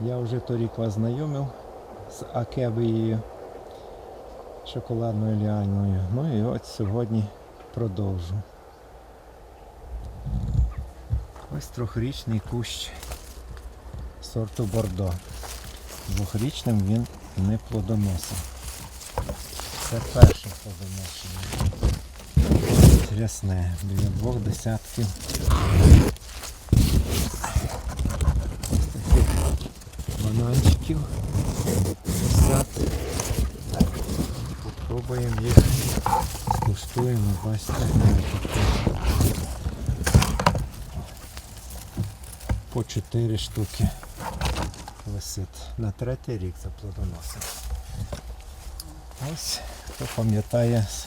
Я вже торік вас знайомив з акевією шоколадною ліаною. Ну і от сьогодні продовжу. Ось трьохрічний кущ сорту Бордо. Двохрічним він не плодоносив. Це перше плодоношення. Рясне, біля двох десятків. Ось таких бананчиків. Десят. Попробуємо їх. Скуштуємо, бачите. По 4 штуки висить. На третій рік заплодоносив. Ось, хто пам'ятає з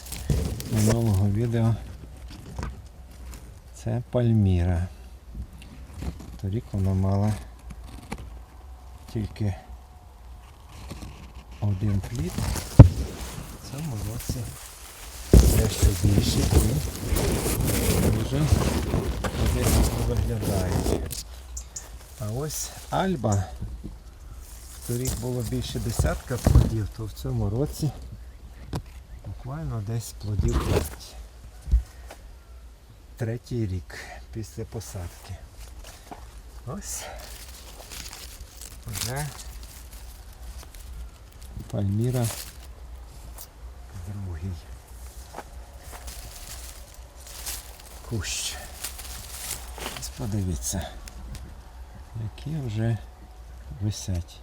минулого відео, це Пальміра. Торік вона мала тільки один плід. Цьому році дещо більше і дуже гарно виглядають. А ось Альба. Торік було більше десятка плодів, то в цьому році буквально десь плодів 5. Третій рік після посадки. Ось вже Пальміра другий. Кущ. Ось подивіться, які вже висять.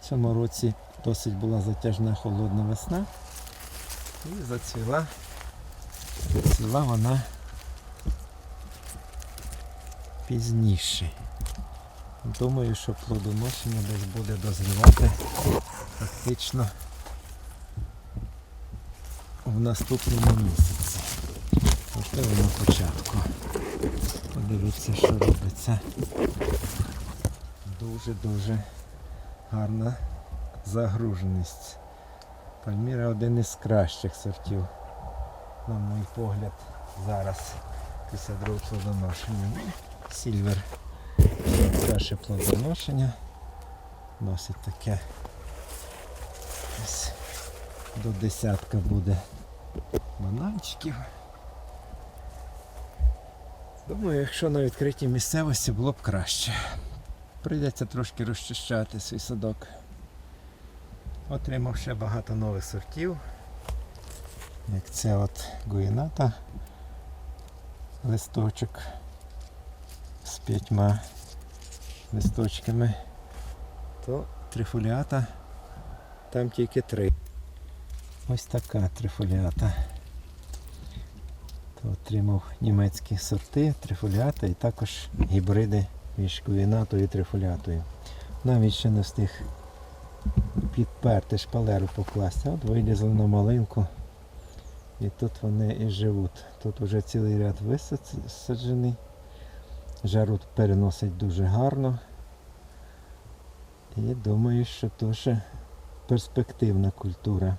В цьому році досить була затяжна холодна весна і зацвіла, зацвіла вона пізніше. Думаю, що плодоношення десь буде дозрівати фактично в наступному місяці. Можливо на початку. Подивіться, що робиться. Дуже-дуже гарна загруженість. Пальміра один із кращих сортів, на мій погляд, зараз після другого плодоношення. Сільвер краще плодоношення. Носить таке ось до десятка буде бананчиків. Думаю, якщо на відкритій місцевості було б краще. Прийдеться трошки розчищати свій садок. Отримав ще багато нових сортів. Як це от гуїната листочок з п'ятьма листочками, то трифоліата там тільки три. Ось така трифоліата. То отримав німецькі сорти, трифоліата і також гібриди між гуїнатою і трифоліатою. Навіть ще не встиг підперти шпалеру покласти. От вилізли на малинку. І тут вони і живуть. Тут вже цілий ряд висаджений. Жару переносить дуже гарно. І думаю, що дуже перспективна культура.